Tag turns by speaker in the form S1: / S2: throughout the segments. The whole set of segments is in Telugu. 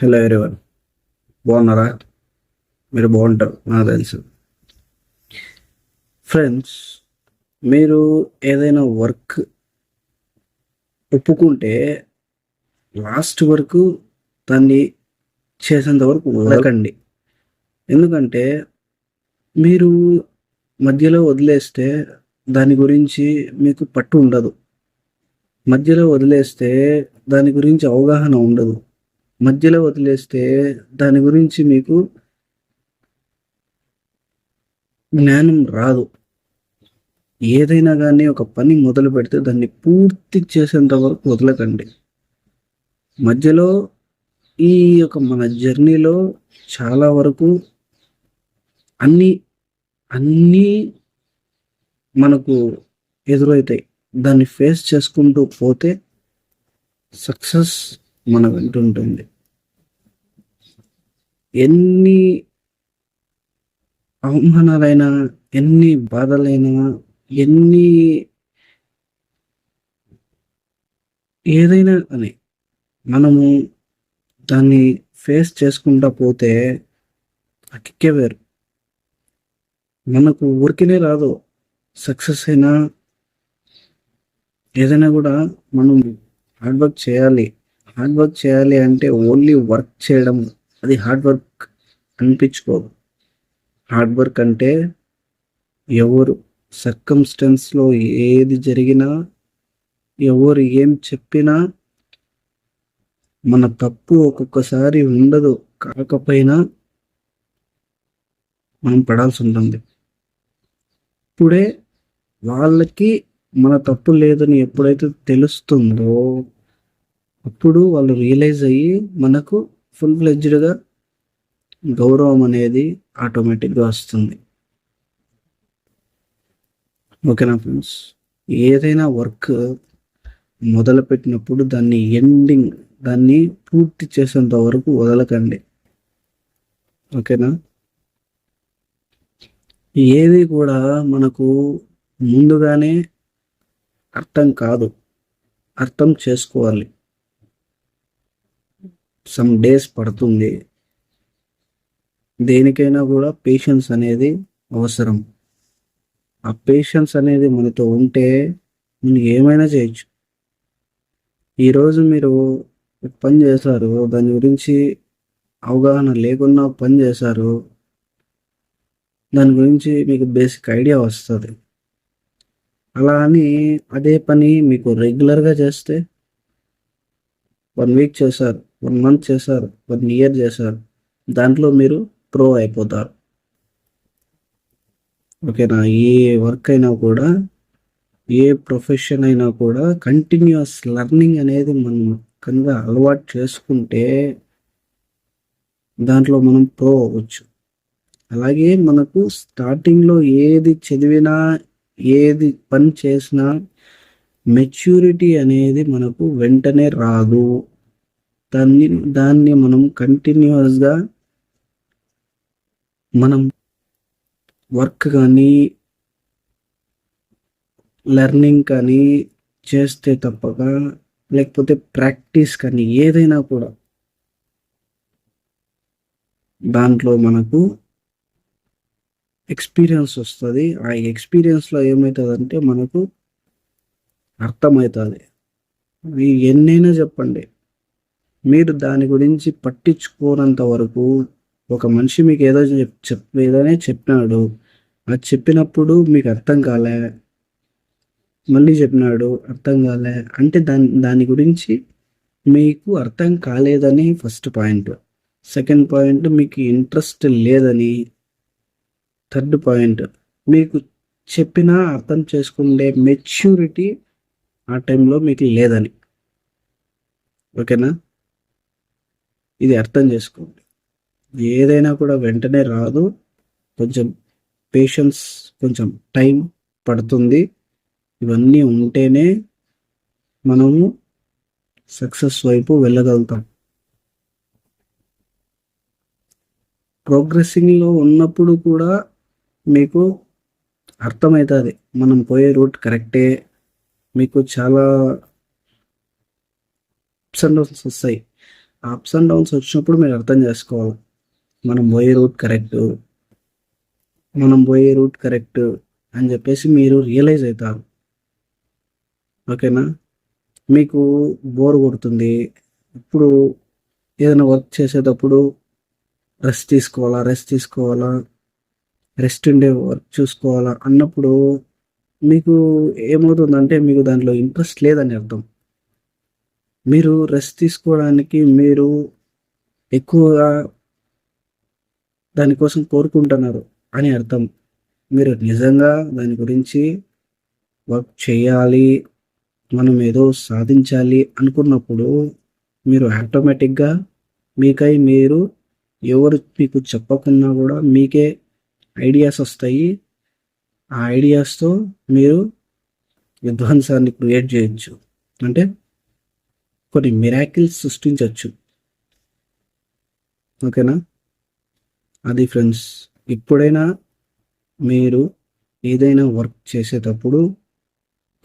S1: హలో ఎవరివన్ బాగున్నారా మీరు బాగుంటారు నాకు తెలుసు ఫ్రెండ్స్ మీరు ఏదైనా వర్క్ ఒప్పుకుంటే లాస్ట్ వరకు దాన్ని చేసేంత వరకు వదకండి ఎందుకంటే మీరు మధ్యలో వదిలేస్తే దాని గురించి మీకు పట్టు ఉండదు మధ్యలో వదిలేస్తే దాని గురించి అవగాహన ఉండదు మధ్యలో వదిలేస్తే దాని గురించి మీకు జ్ఞానం రాదు ఏదైనా కానీ ఒక పని మొదలు పెడితే దాన్ని పూర్తి చేసేంత వరకు వదలకండి మధ్యలో ఈ యొక్క మన జర్నీలో చాలా వరకు అన్నీ అన్నీ మనకు ఎదురవుతాయి దాన్ని ఫేస్ చేసుకుంటూ పోతే సక్సెస్ మన వెంటుంటుంది ఎన్ని అవమానాలైనా ఎన్ని బాధలైనా ఎన్ని ఏదైనా అని మనము దాన్ని ఫేస్ చేసుకుంటా పోతే అక్కే వేరు మనకు ఊరికినే రాదు సక్సెస్ అయినా ఏదైనా కూడా మనం హార్డ్ వర్క్ చేయాలి హార్డ్ వర్క్ చేయాలి అంటే ఓన్లీ వర్క్ చేయడం అది హార్డ్ వర్క్ అనిపించుకోదు హార్డ్ వర్క్ అంటే ఎవరు సర్కమ్స్టెన్స్లో ఏది జరిగినా ఎవరు ఏం చెప్పినా మన తప్పు ఒక్కొక్కసారి ఉండదు కాకపోయినా మనం పడాల్సి ఉంటుంది ఇప్పుడే వాళ్ళకి మన తప్పు లేదని ఎప్పుడైతే తెలుస్తుందో అప్పుడు వాళ్ళు రియలైజ్ అయ్యి మనకు ఫుల్ ఫ్లెడ్జ్డ్గా గౌరవం అనేది ఆటోమేటిక్గా వస్తుంది ఓకేనా ఫ్రెండ్స్ ఏదైనా వర్క్ మొదలుపెట్టినప్పుడు దాన్ని ఎండింగ్ దాన్ని పూర్తి చేసేంత వరకు వదలకండి ఓకేనా ఏది కూడా మనకు ముందుగానే అర్థం కాదు అర్థం చేసుకోవాలి సమ్ డేస్ పడుతుంది దేనికైనా కూడా పేషెన్స్ అనేది అవసరం ఆ పేషెన్స్ అనేది మనతో ఉంటే నేను ఏమైనా చేయొచ్చు ఈరోజు మీరు పని చేశారు దాని గురించి అవగాహన లేకుండా పని చేశారు దాని గురించి మీకు బేసిక్ ఐడియా వస్తుంది అలా అని అదే పని మీకు రెగ్యులర్గా చేస్తే వన్ వీక్ చేశారు వన్ మంత్ చేశారు వన్ ఇయర్ చేశారు దాంట్లో మీరు ప్రో అయిపోతారు ఓకేనా ఏ వర్క్ అయినా కూడా ఏ ప్రొఫెషన్ అయినా కూడా కంటిన్యూస్ లెర్నింగ్ అనేది మనం ముఖ్యంగా అలవాటు చేసుకుంటే దాంట్లో మనం ప్రో అవ్వచ్చు అలాగే మనకు స్టార్టింగ్లో ఏది చదివినా ఏది పని చేసినా మెచ్యూరిటీ అనేది మనకు వెంటనే రాదు దాన్ని దాన్ని మనం కంటిన్యూస్గా మనం వర్క్ కానీ లెర్నింగ్ కానీ చేస్తే తప్పక లేకపోతే ప్రాక్టీస్ కానీ ఏదైనా కూడా దాంట్లో మనకు ఎక్స్పీరియన్స్ వస్తుంది ఆ ఎక్స్పీరియన్స్లో ఏమవుతుందంటే మనకు అర్థమవుతుంది ఎన్నైనా చెప్పండి మీరు దాని గురించి పట్టించుకోనంత వరకు ఒక మనిషి మీకు ఏదో చెప్ ఏదోనే చెప్పినాడు అది చెప్పినప్పుడు మీకు అర్థం కాలే మళ్ళీ చెప్పినాడు అర్థం కాలే అంటే దాని దాని గురించి మీకు అర్థం కాలేదని ఫస్ట్ పాయింట్ సెకండ్ పాయింట్ మీకు ఇంట్రెస్ట్ లేదని థర్డ్ పాయింట్ మీకు చెప్పినా అర్థం చేసుకునే మెచ్యూరిటీ ఆ టైంలో మీకు లేదని ఓకేనా ఇది అర్థం చేసుకోండి ఏదైనా కూడా వెంటనే రాదు కొంచెం పేషెన్స్ కొంచెం టైం పడుతుంది ఇవన్నీ ఉంటేనే మనము సక్సెస్ వైపు వెళ్ళగలుగుతాం ప్రోగ్రెసింగ్లో ఉన్నప్పుడు కూడా మీకు అర్థమవుతుంది మనం పోయే రూట్ కరెక్టే మీకు చాలా అప్స్ అండ్ డౌన్స్ వస్తాయి అప్స్ అండ్ డౌన్స్ వచ్చినప్పుడు మీరు అర్థం చేసుకోవాలి మనం పోయే రూట్ కరెక్ట్ మనం పోయే రూట్ కరెక్ట్ అని చెప్పేసి మీరు రియలైజ్ అవుతారు ఓకేనా మీకు బోర్ కొడుతుంది ఇప్పుడు ఏదైనా వర్క్ చేసేటప్పుడు రెస్ట్ తీసుకోవాలా రెస్ట్ తీసుకోవాలా రెస్ట్ ఉండే వర్క్ చూసుకోవాలా అన్నప్పుడు మీకు ఏమవుతుందంటే మీకు దాంట్లో ఇంట్రెస్ట్ లేదని అర్థం మీరు రెస్ట్ తీసుకోవడానికి మీరు ఎక్కువగా దానికోసం కోరుకుంటున్నారు అని అర్థం మీరు నిజంగా దాని గురించి వర్క్ చేయాలి మనం ఏదో సాధించాలి అనుకున్నప్పుడు మీరు ఆటోమేటిక్గా మీకై మీరు ఎవరు మీకు చెప్పకున్నా కూడా మీకే ఐడియాస్ వస్తాయి ఆ ఐడియాస్తో మీరు విధ్వంసాన్ని క్రియేట్ చేయొచ్చు అంటే కొన్ని మిరాకిల్స్ సృష్టించవచ్చు ఓకేనా అది ఫ్రెండ్స్ ఎప్పుడైనా మీరు ఏదైనా వర్క్ చేసేటప్పుడు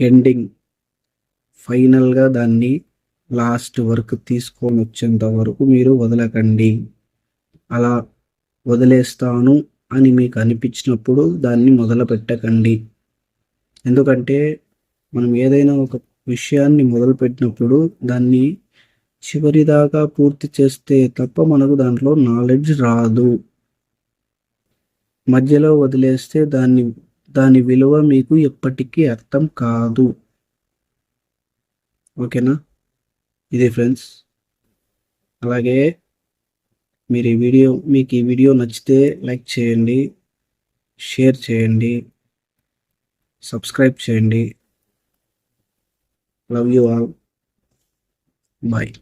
S1: ఎండింగ్ ఫైనల్గా దాన్ని లాస్ట్ వర్క్ తీసుకొని వచ్చేంత వరకు మీరు వదలకండి అలా వదిలేస్తాను అని మీకు అనిపించినప్పుడు దాన్ని మొదలు పెట్టకండి ఎందుకంటే మనం ఏదైనా ఒక విషయాన్ని మొదలుపెట్టినప్పుడు దాన్ని చివరిదాకా పూర్తి చేస్తే తప్ప మనకు దాంట్లో నాలెడ్జ్ రాదు మధ్యలో వదిలేస్తే దాన్ని దాని విలువ మీకు ఎప్పటికీ అర్థం కాదు ఓకేనా ఇది ఫ్రెండ్స్ అలాగే మీరు ఈ వీడియో మీకు ఈ వీడియో నచ్చితే లైక్ చేయండి షేర్ చేయండి సబ్స్క్రైబ్ చేయండి Love you all. Bye.